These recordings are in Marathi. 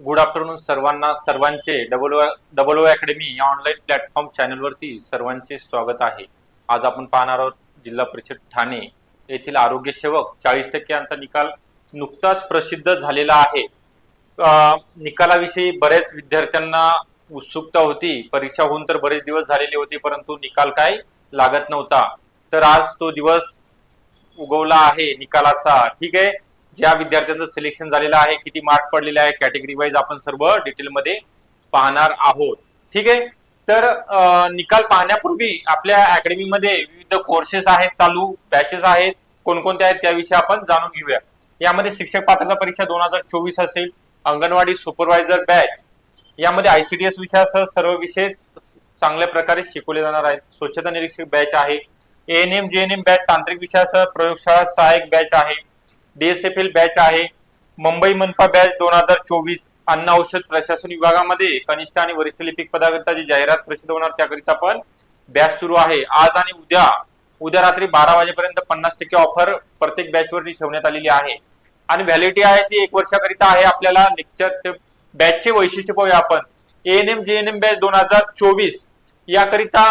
गुड आफ्टरनून सर्वांना. सर्वांचे double O double O academy या ऑनलाईन प्लॅटफॉर्म चॅनलवरती सर्वांचे स्वागत आहे. आज आपण पाहणार आहोत जिल्हा परिषद ठाणे येथील आरोग्य सेवक चाळीस टक्क्यांचा निकाल नुकताच प्रसिद्ध झालेला आहे. निकालाविषयी बऱ्याच विद्यार्थ्यांना उत्सुकता होती. परीक्षा होऊन तर बरेच दिवस झालेले होते परंतु निकाल काय लागत नव्हता. तर आज तो दिवस उगवला आहे निकालाचा. ठीक आहे? ज्या विद्यार्थ्यांचं सिलेक्शन झालेलं आहे किती मार्क पडलेले आहे कॅटेगरी वाईज आपण सर्व डिटेलमध्ये पाहणार आहोत. ठीक आहे? तर निकाल पाहण्यापूर्वी आपल्या अकॅडमीमध्ये विविध कोर्सेस आहेत चालू बॅचेस आहेत. कोणकोणते आहेत त्याविषयी आपण जाणून घेऊया. यामध्ये शिक्षक पात्रता परीक्षा दोन हजार चोवीस असेल अंगणवाडी सुपरवायझर बॅच यामध्ये आयसीडीएस विषयासह सर्व विषय चांगल्या प्रकारे शिकवले जाणार आहेत. स्वच्छता निरीक्षक बॅच आहे. एएनएम जेएनएम बॅच तांत्रिक विषयासह प्रयोगशाळा सहाय्यक बॅच आहे. डीएसएफएल बॅच आहे. मुंबई मनपा बॅच दोन हजार चोवीस अन्न औषध प्रशासन विभागामध्ये कनिष्ठ आणि वरिष्ठ लिपिक पदाकरिता जी जाहिरात प्रसिद्ध होणार त्याकरिता पण बॅच सुरू आहे. आज आणि उद्या उद्या रात्री बारा वाजेपर्यंत पन्नास टक्के ऑफर प्रत्येक बॅचवरती ठेवण्यात आलेली आहे. आणि व्हॅलिडिटी आहे ती एक वर्षाकरिता आहे. आपल्याला लेक्चर बॅचचे वैशिष्ट्य पाहूया आपण. एएनएम जेएनएम बॅच दोन हजार चोवीस याकरिता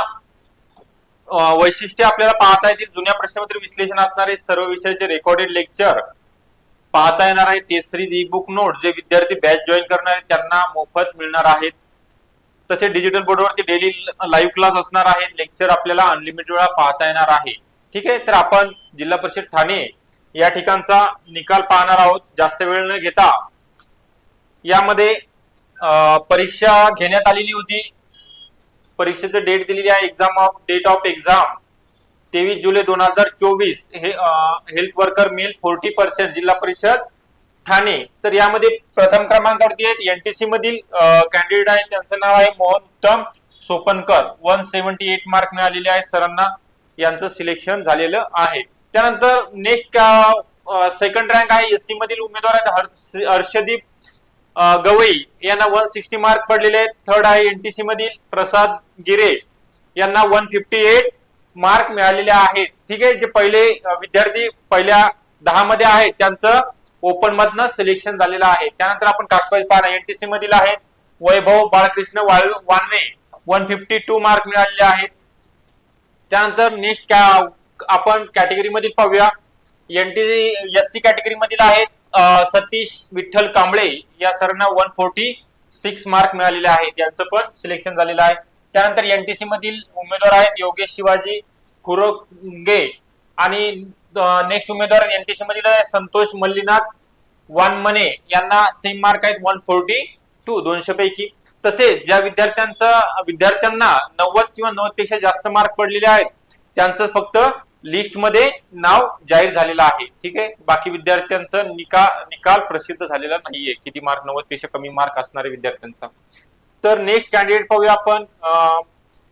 वैशिष्ट्य आपल्याला पाहता येतील. जुन्या प्रश्नपत्र विश्लेषण असणारे सर्व विषयाचे रेकॉर्डेड लेक्चर पाहता येणार आहे test series e book note जे विद्यार्थी बॅच जॉईन करणार आहेत त्यांना मोफत मिळणार आहेत. तसे डिजिटल बोर्डवरती डेली लाईव्ह क्लास असणार आहेत. लेक्चर आपल्याला अनलिमिटेड वेळा पाहता येणार आहे. ठीक आहे? तर आपण जिल्हा परिषद ठाणे या ठिकाणचा निकाल पाहणार आहोत. जास्त वेळ न घेता. यामध्ये परीक्षा घेण्यात आलेली होती. परीक्षेचं डेट दिलेली आहे exam of date of exam तेवीस जुलै दोन हजार चोवीस. हे health worker male forty percent जिल्हा परिषद ठाणे. तर यामध्ये प्रथम क्रमांकावरती आहेत एनटीसी मधील कॅन्डिडेट आहेत. त्यांचं नाव आहे Mohan Uttam Sopankar. One seventy eight mark मिळालेले आहेत सरांना. यांचं सिलेक्शन झालेलं आहे. त्यानंतर नेक्स्ट सेकंड रँक आहे एससी मधील उमेदवार आहेत हर्ष- हर्षदीप गवई यांना वन सिक्स्टी मार्क पडलेले आहेत. थर्ड आहे एनटीसी मधील प्रसाद गिरे यांना वन फिफ्टी एट मार्क मिळालेले आहेत. ठीक आहे जे पहिले विद्यार्थी पहिल्या दहा मध्ये आहेत त्यांचं ओपन मधनं सिलेक्शन झालेलं आहे. त्यानंतर आपण कास्टवाईज पाहणार. एनटीसी मधील आहेत Vaibhav Balkrishna Wanve one fifty two mark मिळालेले आहेत. त्यानंतर नेक्स्ट आपण कॅटेगरी मधील पाहूया. एनटीसी एस सी कॅटेगरी मधील आहेत. सतीश विठ्ठल कांबळे या सरांना वन फोर्टी सिक्स मार्क मिळालेले आहेत. यांचं पण सिलेक्शन झालेलं आहे. त्यानंतर एनटीसी मधील उमेदवार आहेत योगेश शिवाजी खुरोगे आणि नेक्स्ट उमेदवार एनटीसी मधील संतोष मल्लीनाथ वानमने. यांना सेम मार्क आहेत वन फोर्टी टू दोनशे पैकी. तसेच ज्या विद्यार्थ्यांचं विद्यार्थ्यांना नव्वद किंवा नव्वदपेक्षा जास्त मार्क पडलेले आहेत त्यांचं फक्त लिस्टमध्ये नाव जाहीर झालेलं आहे. ठीक आहे? बाकी विद्यार्थ्यांचा निकाल निकाल प्रसिद्ध झालेला नाहीये. किती मार्क नव्वदपेक्षा कमी मार्क असणाऱ्या विद्यार्थ्यांचा. तर नेक्स्ट कॅन्डिडेट पाहूया आपण.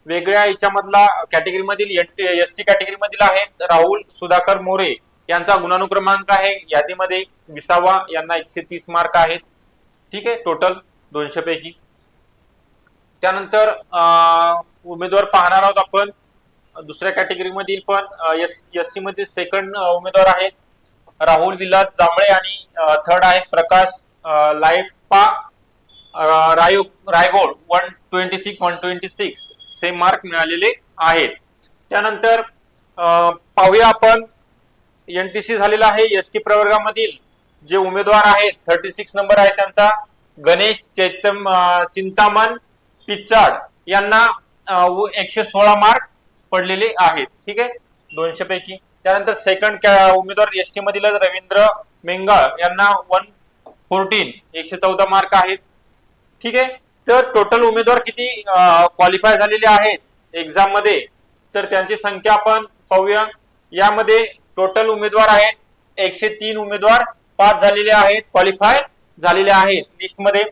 वेगळ्या याच्यामधला कॅटेगरी मधील एस सी कॅटेगरी मधील आहेत राहुल सुधाकर मोरे. यांचा गुणानुक्रमांक आहे. यादीमध्ये विसावा यांना एकशे तीस मार्क आहेत. ठीक आहे? टोटल दोनशे पैकी. त्यानंतर उमेदवार पाहणार आहोत आपण. दुसऱ्या कॅटेगरी मधील पण एस सी मधील सेकंड उमेदवार आहेत. राहुल विलास जांभळे आणि थर्ड आहेत प्रकाश अं, लायपा अं, Raigod one twenty six one twenty six से मार्क मिळालेले आहेत. त्यानंतर पाहूया आपण एनटीसी झालेला आहे एस टी प्रवर्गामधील जे उमेदवार आहेत थर्टी सिक्स नंबर आहे त्यांचा गणेश चैतम चिंतामन पिचाड. यांना एकशे सोळा मार्क पडलेले आहेत. ठीक आहे? दोनशे पैकी. त्यानंतर सेकंड उमेदवार एस टी मधील रवींद्र मेंगाळ यांना वन फोर्टीन एकशे चौदा मार्क आहेत. ठीक आहे? तर टोटल उमेदवार किती क्वालिफाय झालेले आहेत एक्झाममध्ये? तर त्यांची संख्या आपण पाहूया. यामध्ये टोटल उमेदवार आहेत एकशे तीन उमेदवार पास झालेले आहेत क्वालिफाय झालेले आहेत लिस्टमध्ये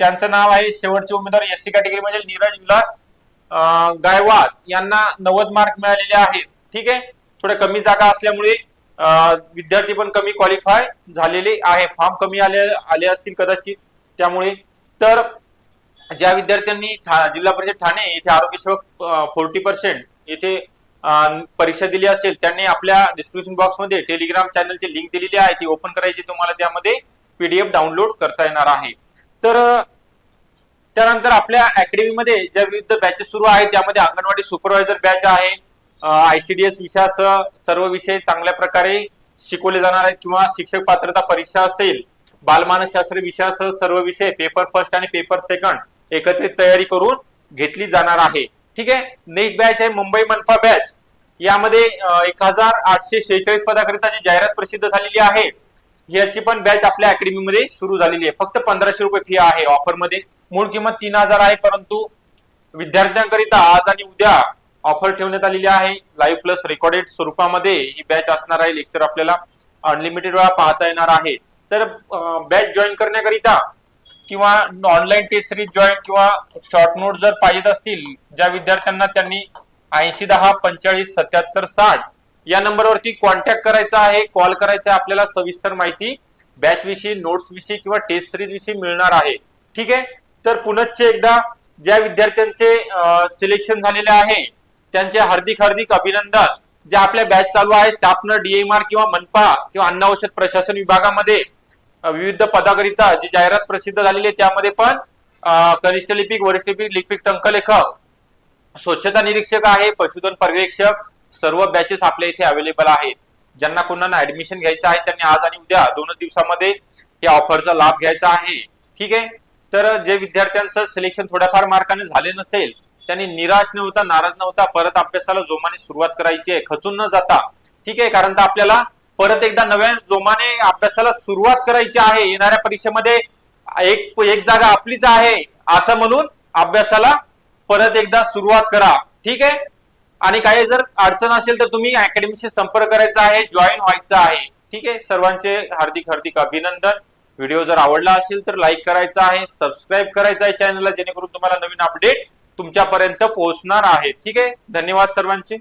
त्यांचं नाव आहे शेवटचे उमेदवार एस सी कॅटेगरी म्हणजे नीरज विलास गायवाद यांना नव्वद मार्क मिळालेले आहेत. ठीक आहे? थोड्या कमी जागा असल्यामुळे विद्यार्थी पण कमी क्वालिफाय झालेले आहे. फॉर्म कमी आले आले असतील कदाचित. त्यामुळे तर ज्या विद्यार्थ्यांनी ठा- जिल्हा परिषद ठाणे येथे आरोग्य सेवक फोर्टी पर्सेंट येथे परीक्षा दिली असेल त्यांनी आपल्या डिस्क्रिप्शन बॉक्समध्ये टेलिग्राम चॅनलची लिंक दिलेली आहे. ती ओपन करायची तुम्हाला त्यामध्ये पीडीएफ डाउनलोड करता येणार आहे. तर त्यानंतर आपल्या अकॅडमीमध्ये ज्या विविध बॅचेस सुरू आहेत त्यामध्ये अंगणवाडी सुपरवायझर बॅच आहे आयसीडीएस विषयासह सर्व विषय चांगल्या प्रकारे शिकवले जाणार आहेत किंवा शिक्षक पात्रता परीक्षा असेल बालमानसशास्त्र विषयासह सर्व विषय पेपर फर्स्ट आणि पेपर सेकंड एकत्रित तयारी करून घेतली जाणार आहे. ठीक आहे? नेक्स्ट बॅच आहे मुंबई मनपा बॅच यामध्ये एक हजार आठशे शेहेचाळीस पदाकरिता जी जाहिरात प्रसिद्ध झालेली आहे याची पण बॅच आपल्या अकॅडमीमध्ये सुरू झालेली आहे. फक्त पंधराशे रुपये फी आहे ऑफरमध्ये. मूळ किंमत तीन हजार आहे परंतु विद्यार्थ्यांकरिता आज आणि उद्या ऑफर ठेवण्यात आलेली आहे. लाईव्ह प्लस रेकॉर्डेड स्वरूपामध्ये ही बॅच असणार आहे. लेक्चर आपल्याला अनलिमिटेड वेळा पाहता येणार आहे. तर बॅच जॉईन करण्याकरिता किंवा ऑनलाईन टेस्ट सिरीज जॉईन किंवा शॉर्ट नोट जर पाहिजेत असतील ज्या विद्यार्थ्यांना त्यांनी ऐंशी दहा पंचेचाळीस सत्याहत्तर साठ या नंबरवरती कॉन्टॅक्ट करायचा आहे कॉल करायचा आहे आपल्याला सविस्तर माहिती बॅच विषयी नोट्स विषयी किंवा टेस्ट सिरीज विषयी मिळणार आहे. ठीक आहे? तर पुनश्च एकदा ज्या विद्यार्थ्यांचे सिलेक्शन झालेले आहे त्यांचे हार्दिक हार्दिक अभिनंदन. जे आपल्या बॅच चालू आहे स्टाफनं डीएमआर किंवा मनपा किंवा अन्न औषध प्रशासन विभागामध्ये विविध पदाकरिता जी जाहिरात प्रसिद्ध झालेली आहे त्यामध्ये पण कनिष्ठ लिपिक वरिष्ठ लिपिक लिपिक टंकलेखक स्वच्छता निरीक्षक आहे पशुधन पर्यवेक्षक सर्व बॅचेस आपल्या इथे अवेलेबल आहेत. ज्यांना कोणाला ऍडमिशन घ्यायचं आहे त्यांनी आज आणि उद्या दोनच दिवसामध्ये या ऑफरचा लाभ घ्यायचा आहे. ठीक आहे? तर जे विद्यार्थ्यांचं सिलेक्शन थोड्याफार मार्काने झाले नसेल त्यांनी निराश न होता नाराज न होता परत अभ्यासाला जोमाने सुरुवात करायची आहे खचून न जाता. ठीक आहे कारण तर आपल्याला परत एकदा नव्या जोमाने अभ्यासाला सुरुवात करायची आहे. येणाऱ्या परीक्षेमध्ये एक एक जागा आपलीच आहे असं म्हणून अभ्यासाला परत एकदा सुरुवात करा. ठीक आहे? आणि काही जर अडचण असेल तर तुम्ही अकॅडमीशी संपर्क करायचा आहे जॉईन व्हायचं आहे. ठीक आहे? सर्वांचे हार्दिक हार्दिक अभिनंदन. व्हिडिओ जर आवडला असेल तर लाईक करायचा आहे सबस्क्राईब करायचा आहे चॅनलला जेणेकरून तुम्हाला नवीन अपडेट तुमच्यापर्यंत पोहोचणार आहे. ठीक आहे? धन्यवाद सर्वांचे.